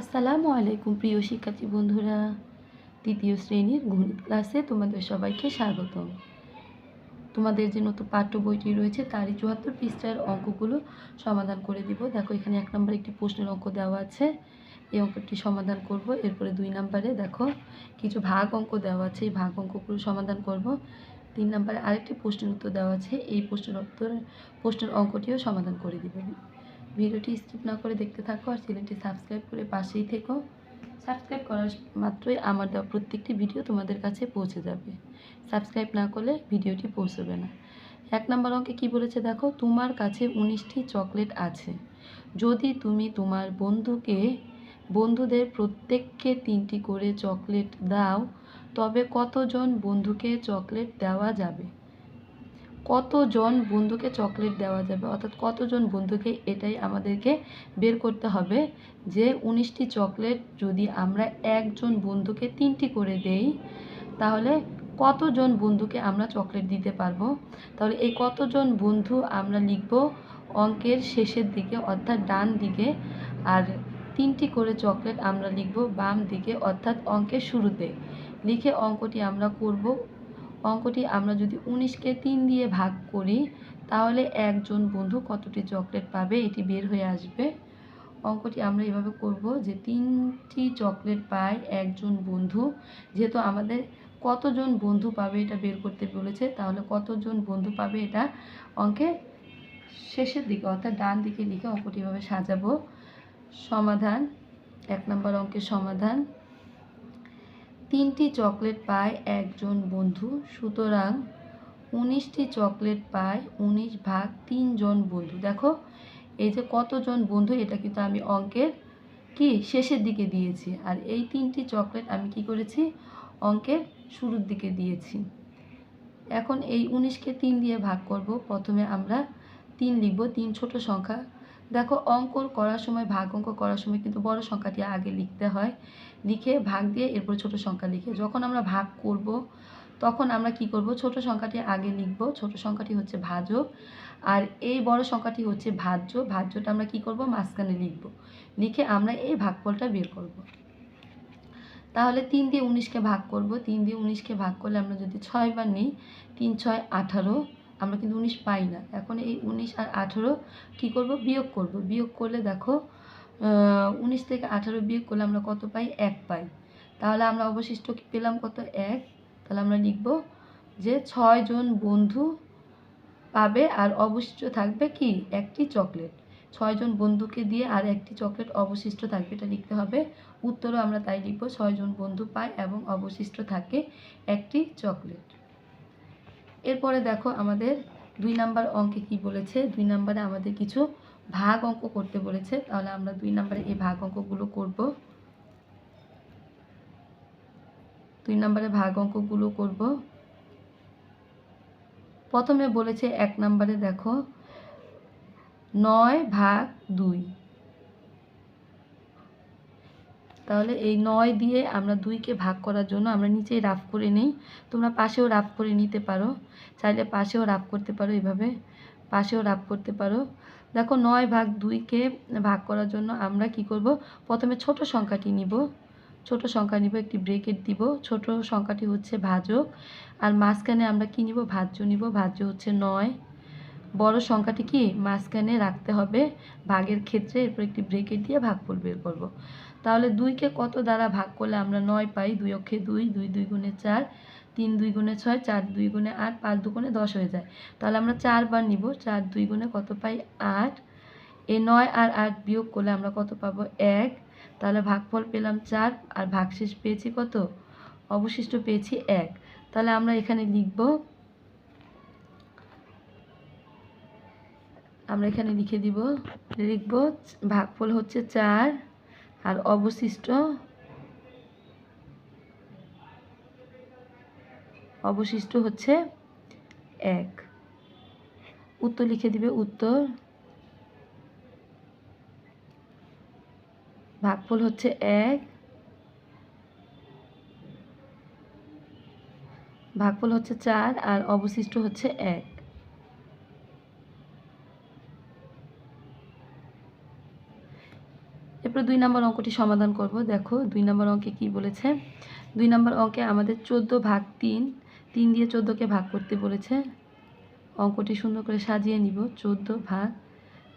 আসসালামু আলাইকুম প্রিয় শিক্ষার্থী বন্ধুরা, তৃতীয় শ্রেণির গণিত ক্লাসে তোমাদের সবাইকে স্বাগত তোমাদের যে নতুন পাঠ্য বইটি রয়েছে, তারই চুয়াত্তর পৃষ্ঠার অঙ্কগুলো সমাধান করে দিব। দেখো, এখানে এক নম্বরে একটি প্রশ্নের অঙ্ক দেওয়া আছে। এই অঙ্কটি সমাধান করব। এরপরে দুই নম্বরে দেখো, কিছু ভাগ অঙ্ক দেওয়া আছে। এই ভাগ অঙ্কগুলো সমাধান করব। তিন নম্বরে আরেকটি প্রশ্নের উত্তর দেওয়া আছে। এই প্রশ্নের উত্তর, প্রশ্নের অঙ্কটিও সমাধান করে দিব ভিডিওটি স্কিপ না করে দেখতে থাকো আর চ্যানেলটি সাবস্ক্রাইব করে পাশেই থেকো। সাবস্ক্রাইব করার মাত্রই আমার দেওয়া প্রত্যেকটি ভিডিও তোমাদের কাছে পৌঁছে যাবে। সাবস্ক্রাইব না করলে ভিডিওটি পৌঁছবে না। এক নম্বর অঙ্কে কি বলেছে দেখো? তোমার কাছে উনিশটি চকলেট আছে। যদি তুমি তোমার বন্ধুকে, বন্ধুদের প্রত্যেককে তিনটি করে চকলেট দাও, তবে কতজন বন্ধুকে চকলেট দেওয়া যাবে? কতজন বন্ধুকে চকলেট দেওয়া যাবে? অর্থাৎ কতজন বন্ধুকে এটাই আমাদেরকে বের করতে হবে যে উনিশটি চকলেট যদি আমরা একজন বন্ধুকে তিনটি করে দেই, তাহলে কতজন বন্ধুকে আমরা চকলেট দিতে পারব? তাহলে এই কতজন বন্ধু আমরা লিখব অঙ্কের শেষের দিকে, অর্থাৎ ডান দিকে, আর তিনটি করে চকলেট আমরা লিখব বাম দিকে, অর্থাৎ অঙ্কের শুরুতে। লিখে অঙ্কটি আমরা করব অঙ্কটি আমরা যদি উনিশকে তিন দিয়ে ভাগ করি, তাহলে একজন বন্ধু কতটি চকলেট পাবে এটি বের হয়ে আসবে। অঙ্কটি আমরা এভাবে করব যে তিনটি চকলেট পায় একজন বন্ধু। যেহেতু আমাদের কতজন বন্ধু পাবে এটা বের করতে বলেছে, তাহলে কতজন বন্ধু পাবে এটা অঙ্কে শেষের দিকে অর্থাৎ ডান দিকে লিখে অঙ্কটি এভাবে সাজাবো। সমাধান, এক নম্বর অঙ্কের সমাধান। তিনটি চকলেট পায় একজন বন্ধু, সুতরাং উনিশটি চকলেট পায় উনিশ ভাগ তিনজন বন্ধু। দেখো, এই যে কতজন বন্ধু, এটা কিন্তু আমি অঙ্কের কি শেষের দিকে দিয়েছি। আর এই তিনটি চকলেট আমি কি করেছি? অঙ্কের শুরুর দিকে দিয়েছি। এখন এই উনিশকে তিন দিয়ে ভাগ করব। প্রথমে আমরা তিন লিখব, তিন ছোট সংখ্যা দেখো অঙ্ক করার সময়, ভাগ অঙ্ক করার সময় কিন্তু বড় সংখ্যাটি আগে লিখতে হয়। লিখে ভাগ দিয়ে এরপর ছোট সংখ্যা লিখে। যখন আমরা ভাগ করব, তখন আমরা কি করব? ছোট সংখ্যাটি আগে লিখব। ছোট সংখ্যাটি হচ্ছে ভাজক। আর এই বড় সংখ্যাটি হচ্ছে ভাজ্য। ভাজ্যটা আমরা কি করব? মাঝখানে লিখব। লিখে আমরা এই ভাগফলটা বের করব। তাহলে তিন দিয়ে উনিশকে ভাগ করব। তিন দিয়ে উনিশকে ভাগ করলে আমরা যদি ছয় বার নিই, তিন, ছয়, আঠারো। আমরা কিন্তু উনিশ পাই না। এখন এই উনিশ আর আঠেরো কী করব? বিয়োগ করব। বিয়োগ করলে দেখো উনিশ থেকে আঠারো বিয়োগ করলে আমরা কত পাই? এক পাই। তাহলে আমরা অবশিষ্ট পেলাম? কত? এক। তাহলে আমরা লিখব যে ছয়জন বন্ধু পাবে আর অবশিষ্ট থাকবে কি? একটি চকলেট। ছয়জন বন্ধুকে দিয়ে আর একটি চকলেট অবশিষ্ট থাকবে। এটা লিখতে হবে। উত্তরও আমরা তাই লিখব ছয়জন বন্ধু পায় এবং অবশিষ্ট থাকে একটি চকলেট। এরপরে দেখো আমাদের দুই নাম্বার অঙ্কে কি বলেছে? দুই নাম্বারে আমাদের কিছু ভাগ অঙ্ক করতে বলেছে। তাহলে আমরা দুই নাম্বারে এই ভাগ অঙ্কগুলো করব। দুই নাম্বারে ভাগ অঙ্কগুলো করব। প্রথমে বলেছে এক নাম্বারে দেখো, নয় ভাগ দুই। তাহলে এই নয় দিয়ে আমরা দুইকে ভাগ করার জন্য আমরা নিচেই রাফ করে নিই। তোমরা পাশেও রাফ করে নিতে পারো। চাইলে পাশেও রাফ করতে পারো এভাবে। পাশেও রাফ করতে পারো। দেখো নয় ভাগ দুইকে ভাগ করার জন্য আমরা কি করব? প্রথমে ছোট সংখ্যাটি নিব। ছোট সংখ্যা নিব, একটি ব্রেকেট দিব। ছোট সংখ্যাটি হচ্ছে ভাজক। আর মাঝখানে আমরা কি নিব? ভাজ্য নিব। ভাজ্য হচ্ছে নয়। বড় সংখ্যাটি কি? মাঝখানে রাখতে হবে। ভাগের ক্ষেত্রে এরপর একটি ব্রেকেট দিয়ে ভাগফল বের করব। তাহলে দুইকে কত দ্বারা ভাগ করলে আমরা নয় পাই? দুই অক্ষে দুই দুই দুই গুণে চার, তিন দুই গুণে ছয়, চার দুই গুণে আট, পাঁচ দু গুণে দশ হয়ে যায়। তাহলে আমরা চারবার নিব। চার দুই গুণে কত পাই? আট। এ নয় আর আট বিয়োগ করলে আমরা কত পাবো? এক। তাহলে ভাগফল পেলাম চার আর ভাগশেষ পেয়েছি কত? অবশিষ্ট পেয়েছি এক। তাহলে আমরা এখানে লিখব, আমরা এখানে লিখে দিব, লিখব, ভাগফল হচ্ছে চার আর অবশিষ্ট অবশিষ্ট হচ্ছে এক। উত্তর লিখে দিবে, উত্তর। ভাগফল হচ্ছে এক। ভাগফল হচ্ছে চার আর অবশিষ্ট হচ্ছে এক। এরপরে দুই নম্বর অঙ্কটি সমাধান করব। দেখো, দুই নম্বর অঙ্কে কি বলেছে? দুই নম্বর অঙ্কে আমাদের চোদ্দ ভাগ তিন তিন দিয়ে চোদ্দোকে ভাগ করতে বলেছে। অঙ্কটি সুন্দর করে সাজিয়ে নিব। চোদ্দ ভাগ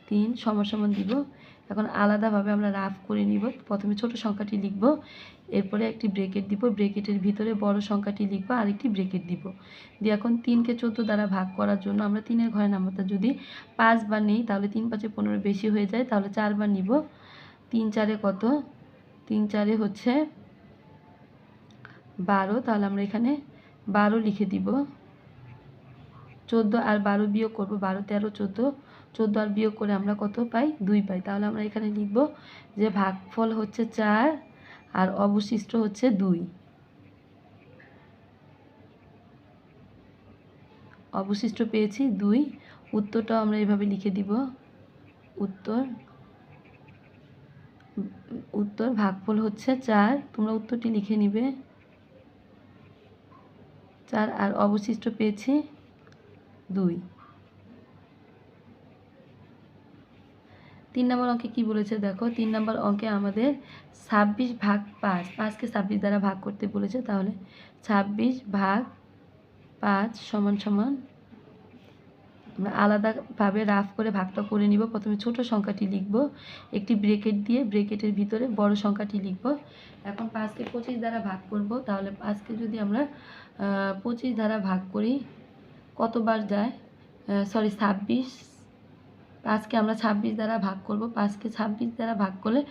তিন সমান দিব। এখন আলাদাভাবে আমরা রাফ করে নিব। প্রথমে ছোট সংখ্যাটি লিখব। এরপরে একটি ব্রেকেট দিব। ব্রেকেটের ভিতরে বড় সংখ্যাটি লিখব। আরেকটি ব্রেকেট দিব। দিয়ে এখন তিনকে চোদ্দ দ্বারা ভাগ করার জন্য আমরা তিনের ঘরে নামতা যদি পাঁচবার নেই, তাহলে তিন পাঁচে পনেরো বেশি হয়ে যায়। তাহলে চারবার নিব। তিন চারে কত? তিন চারে হচ্ছে বারো, তাহলে আমরা এখানে বারো লিখে দিব। চোদ্দ আর বারো বিয়োগ করব, বারো, তেরো, চোদ্দ। চোদ্দ আর বিয়োগ করে আমরা কত পাই? দুই পাই। তাহলে আমরা এখানে লিখব যে ভাগফল হচ্ছে চার আর অবশিষ্ট হচ্ছে দুই। অবশিষ্ট পেয়েছি দুই। উত্তরটাও আমরা এভাবে লিখে দিব। উত্তর উত্তর ভাগফল হচ্ছে চার। তোমরা উত্তরটি লিখে নিবে। চার আর অবশিষ্ট পেয়েছি দুই। তিন নম্বর অঙ্কে কি বলেছে দেখো? তিন নম্বর অঙ্কে আমাদের ছাব্বিশ ভাগ পাঁচ, পাঁচকে ছাব্বিশ দ্বারা ভাগ করতে বলেছে, তাহলে ছাব্বিশ ভাগ পাঁচ সমান সমান আলাদাভাবে রাফ করে ভাগটা করে নিব। প্রথমে ছোট সংখ্যাটি লিখব। একটি ব্রেকেট দিয়ে ব্রেকেটের ভিতরে বড় সংখ্যাটি লিখব। এখন পাঁচকে পঁচিশ দ্বারা ভাগ করব। তাহলে পাঁচকে যদি আমরা পঁচিশ দ্বারা ভাগ করি, কতবার যায়? সরি ছাব্বিশ। পাঁচকে আমরা ছাব্বিশ দ্বারা ভাগ করব। পাঁচকে ছাব্বিশ দ্বারা ভাগ করলে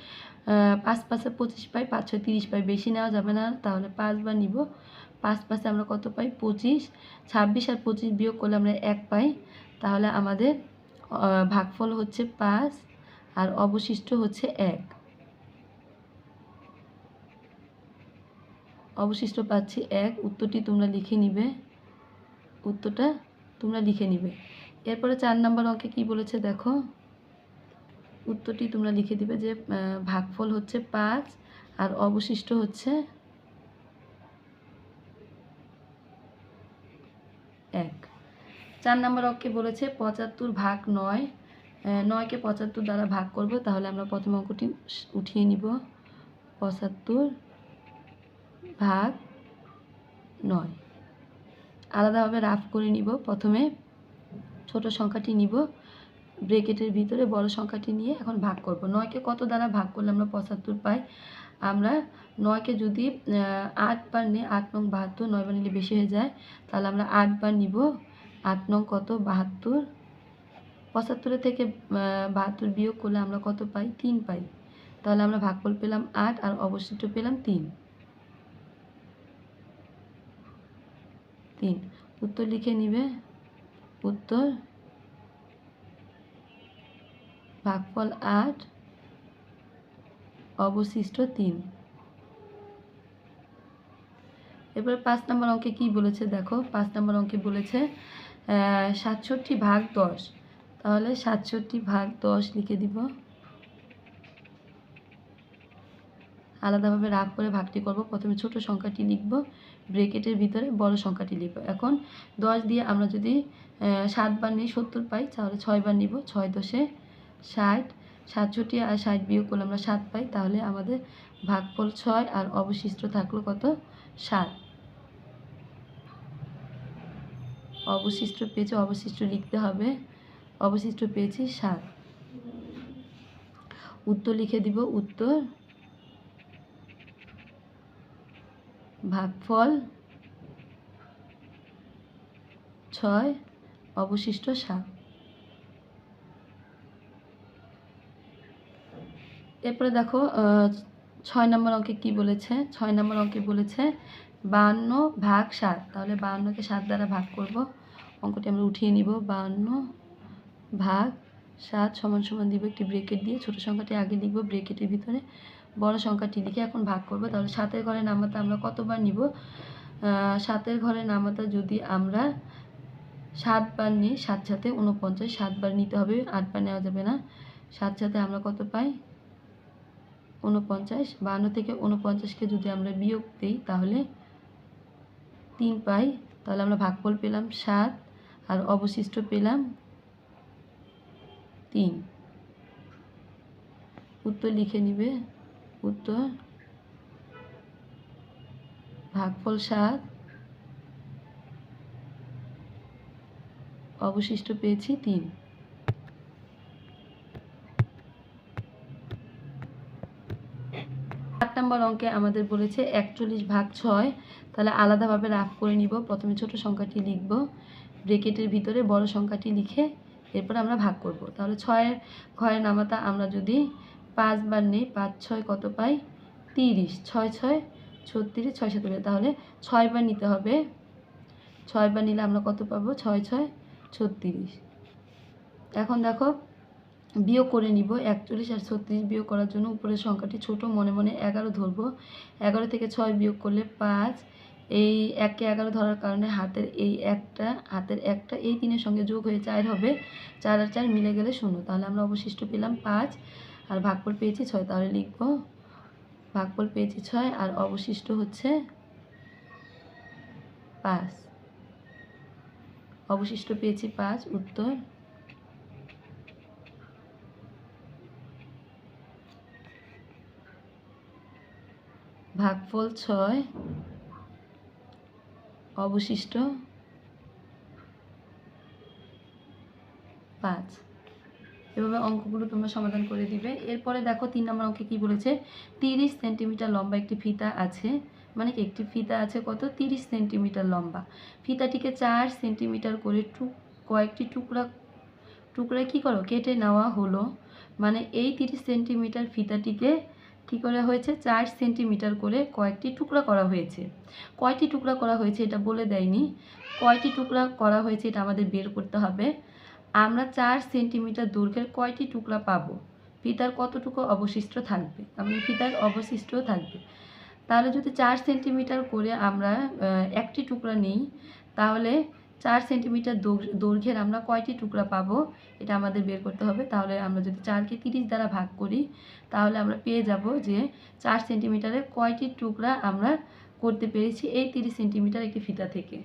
পাঁচ পাঁচে পঁচিশ পাই, পাঁচ ছয় তিরিশ পাই। বেশি নেওয়া যাবে না। তাহলে পাঁচবার নিব। পাঁচ পাঁচে আমরা কত পাই? পঁচিশ। ছাব্বিশ আর পঁচিশ বিয়োগ করলে আমরা এক পাই। তাহলে আমাদের ভাগফল হচ্ছে পাঁচ আর অবশিষ্ট হচ্ছে এক। অবশিষ্ট পাচ্ছি এক, উত্তরটি তোমরা লিখে নিবে। উত্তরটা তোমরা লিখে নিবে। এরপরে চার নম্বর অঙ্কে কি বলেছে দেখো? উত্তরটি তোমরা লিখে দিবে যে ভাগফল হচ্ছে পাঁচ আর অবশিষ্ট হচ্ছে এক। চার নম্বর অঙ্কে বলেছে পঁচাত্তর ভাগ নয় নয়কে পঁচাত্তর দ্বারা ভাগ করব, তাহলে আমরা প্রথম অঙ্কটি উঠিয়ে নিব। পঁচাত্তর ভাগ নয়। আলাদাভাবে রাফ করে নিব। প্রথমে ছোট সংখ্যাটি নিব ব্রেকেটের ভিতরে বড় সংখ্যাটি নিয়ে এখন ভাগ করব। নয়কে কত দ্বারা ভাগ করলে আমরা পঁচাত্তর পাই? আমরা নয়কে যদি আট বার নিই আট নং বাহাত্তর, নয় বার নিলে বেশি হয়ে যায়, তাহলে আমরা আট বার নিব। আট নং কত? বাহাত্তর? পঁচাত্তরের থেকে বাহাত্তর বিয়োগ করলে আমরা কত পাই? তিন পাই। তাহলে আমরা ভাগফল পেলাম আট আর অবশিষ্ট পেলাম তিন। তিন। উত্তর লিখে নিবে? উত্তর। ভাগফল আট, অবশিষ্ট তিন। এবার পাঁচ নম্বর অঙ্কে কি বলেছে? দেখো, পাঁচ নম্বর অঙ্কে বলেছে সাতষট্টি ভাগ দশ। তাহলে সাতষট্টি ভাগ দশ লিখে দিব। আলাদাভাবে রাগ করে ভাগটি করব। প্রথমে ছোট সংখ্যাটি লিখব। ব্রেকেটের ভিতরে বড় সংখ্যাটি লিখব। এখন দশ দিয়ে আমরা যদি সাতবার নিই সত্তর পাই, তাহলে ছয়বার নিব। ছয় দশে ষাট। সাতষট্টি আর ষাট বিয়োগ করলে আমরা সাত পাই। তাহলে আমাদের ভাগফল ছয় আর অবশিষ্ট থাকল কত? সাত। অবশিষ্ট পেয়েছি, অবশিষ্ট লিখতে হবে। অবশিষ্ট পেয়েছি সাত। উত্তর লিখে দিব, উত্তর। ভাগফল ছয়, অবশিষ্ট সাত। এরপরে দেখো ছয় নম্বর অঙ্কে কি বলেছে? ছয় নম্বর অঙ্কে বলেছে বাহান্ন ভাগ সাত। তাহলে বাহান্নকে সাত দ্বারা ভাগ করব। অঙ্কটি আমরা উঠিয়ে নিব। বাহান্ন ভাগ সাত সমান সমান দিব একটি ব্রেকেট দিয়ে। ছোট সংখ্যাটি আগে লিখব ব্রেকেটের ভিতরে। বড় সংখ্যাটি লিখে এখন ভাগ করব। তাহলে সাতের ঘরে নামাতে আমরা কতবার নিব? সাতের ঘরে নামাতে যদি আমরা সাতবার নিই, সাত সাথে উনপঞ্চাশ সাতবার নিতে হবে আটবার নেওয়া যাবে না। সাত সাথে আমরা কত পাই? উনপঞ্চাশ বান্ন থেকে উনপঞ্চাশকে যদি আমরা বিয়োগ দিই, তাহলে তিন পাই, তাহলে আমরা ভাগফল পেলাম সাত আর অবশিষ্ট পেলাম তিন। উত্তর লিখে নিবে। উত্তর ভাগফল সাত, অবশিষ্ট পেয়েছি তিন আট নম্বর অঙ্কে আমাদের বলেছে একচল্লিশ ভাগ ছয়, তাহলে আলাদাভাবে রাফ করে নিব। প্রথমে ছোট সংখ্যাটি লিখব ব্রেকেটের ভিতরে বড় সংখ্যাটি লিখে এরপর আমরা ভাগ করব। তাহলে ছয়ের ঘরের নামাতা আমরা যদি পাঁচবার নিই, পাঁচ ছয় কত পাই? তিরিশ। ছয় ছয়, ছত্রিশ, ছয় সাত তাহলে ছয়বার নিতে হবে। ছয়বার নিলে আমরা কত পাবো? ছয় ছয়, ছত্রিশ। এখন দেখো বিয়োগ করে নিব, একচল্লিশ আর ছত্রিশ বিয়োগ করার জন্য উপরের সংখ্যাটি ছোট, মনে মনে এগারো ধরবো। এগারো থেকে ছয় বিয়োগ করলে পাঁচ, এই একে এগারো ধরার কারণে হাতের এই একটা, হাতের একটা, এই তিনের সঙ্গে যোগ হয়ে চার হবে। চার আর চার মিলে গেলে শূন্য, তাহলে আমরা অবশিষ্ট পেলাম পাঁচ, আর ভাগফল পেয়েছি ছয়, তাহলে লিখব ভাগফল পেয়েছি ছয়, আর অবশিষ্ট হচ্ছে পাঁচ। অবশিষ্ট পেয়েছি পাঁচ, উত্তর ভাগফল ছয় অবশিষ্ট পাঁচ। এভাবে অঙ্কগুলো তোমরা সমাধান করে দিবে। এরপরে দেখো তিন নম্বর অঙ্কে কি বলেছে? তিরিশ সেন্টিমিটার লম্বা একটি ফিতা আছে। মানে একটি ফিতা আছে কত? তিরিশ সেন্টিমিটার লম্বা। ফিতাটিকে চার সেন্টিমিটার করে টুক কয়েকটি টুকরা টুকরা কি করো? কেটে নেওয়া হলো। মানে এই তিরিশ সেন্টিমিটার ফিতাটিকে কী করা হয়েছে? চার সেন্টিমিটার করে কয়েকটি টুকরা করা হয়েছে। কয়টি টুকরা করা হয়েছে এটা বলে দেয়নি। কয়টি টুকরা করা হয়েছে এটা আমাদের বের করতে হবে। আমরা চার সেন্টিমিটার দৈর্ঘ্যের কয়টি টুকরা পাবো? ফিতার কতটুকু অবশিষ্ট থাকবে? মানে ফিতার অবশিষ্ট থাকবে। তাহলে যদি চার সেন্টিমিটার করে আমরা একটি টুকরা নিই, তাহলে চার সেন্টিমিটার দৈর্ঘ্যের আমরা কয়টি টুকরা পাবো? এটা আমাদের বের করতে হবে। তাহলে আমরা যদি চারকে তিরিশ দ্বারা ভাগ করি, তাহলে আমরা পেয়ে যাব যে চার সেন্টিমিটারে কয়টি টুকরা আমরা করতে পেরেছি এই তিরিশ সেন্টিমিটার একটি ফিতা থেকে।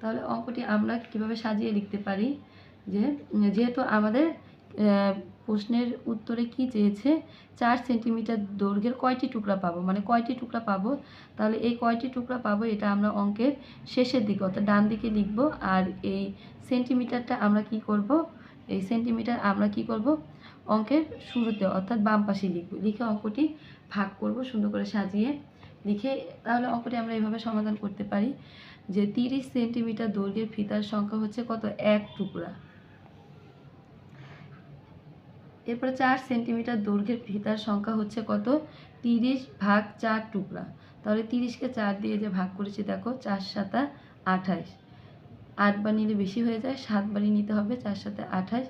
তাহলে অঙ্কটি আমরা কীভাবে সাজিয়ে লিখতে পারি? যে, যেহেতু আমাদের প্রশ্নের উত্তরে কি চেয়েছে? চার সেন্টিমিটার দৈর্ঘ্যের কয়টি টুকরা পাবো? মানে কয়টি টুকরা পাবো? তাহলে এই কয়টি টুকরা পাবো? এটা আমরা অঙ্কের শেষের দিকে, অর্থাৎ ডান দিকে লিখব। আর এই সেন্টিমিটারটা আমরা কি করব? এই সেন্টিমিটার আমরা কি করব? অঙ্কের শুরুতে, অর্থাৎ বাম পাশে লিখব। লিখে অঙ্কটি ভাগ করব, সুন্দর করে সাজিয়ে লিখে, তাহলে অঙ্কটি আমরা এভাবে সমাধান করতে পারি যে তিরিশ সেন্টিমিটার দৈর্ঘ্যের ফিতার সংখ্যা হচ্ছে কত? এক টুকরা। এরপরে চার সেন্টিমিটার দৈর্ঘ্যের ফিতার সংখ্যা হচ্ছে কত? তিরিশ ভাগ চার টুকরা। তাহলে তিরিশকে চার দিয়ে যে ভাগ করেছি, দেখো, চার সাতা আঠাশ আটবার নিলে বেশি হয়ে যায় সাতবারই নিতে হবে, চার সাথে আঠাশ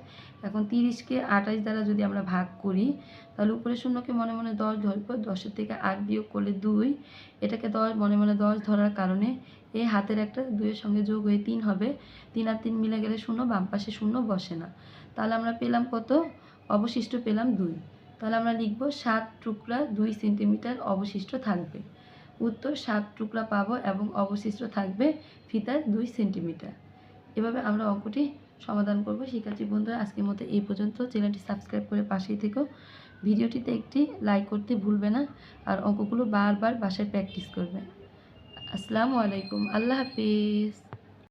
এখন তিরিশকে আঠাশ দ্বারা যদি আমরা ভাগ করি, তাহলে উপরে শূন্যকে মনে মনে দশ ধরব, দশের থেকে আট বিয়োগ করলে দুই। এটাকে দশ মনে মনে দশ ধরার কারণে এই হাতের একটা দুইয়ের সঙ্গে যোগ হয়ে তিন হবে। তিন আর তিন মিলে গেলে শূন্য, বাম পাশে শূন্য বসে না। তাহলে আমরা পেলাম কত? অবশিষ্ট পেলাম দুই। তাহলে আমরা লিখব সাত টুকরা দুই সেন্টিমিটার অবশিষ্ট থাকবে। উত্তর সাত টুকরা পাবো এবং অবশিষ্ট থাকবে ফিতার দুই সেন্টিমিটার। এভাবে আমরা অঙ্কটি সমাধান করব। শিক্ষার্থী বন্ধুরা, আজকের মতো এই পর্যন্ত। চ্যানেলটি সাবস্ক্রাইব করে পাশেই থেকো। ভিডিওটিতে একটি লাইক করতে ভুলবে না আর অঙ্কগুলো বারবার বাসায় প্র্যাকটিস করবে। আসসালামু আলাইকুম। আল্লাহ হাফিজ।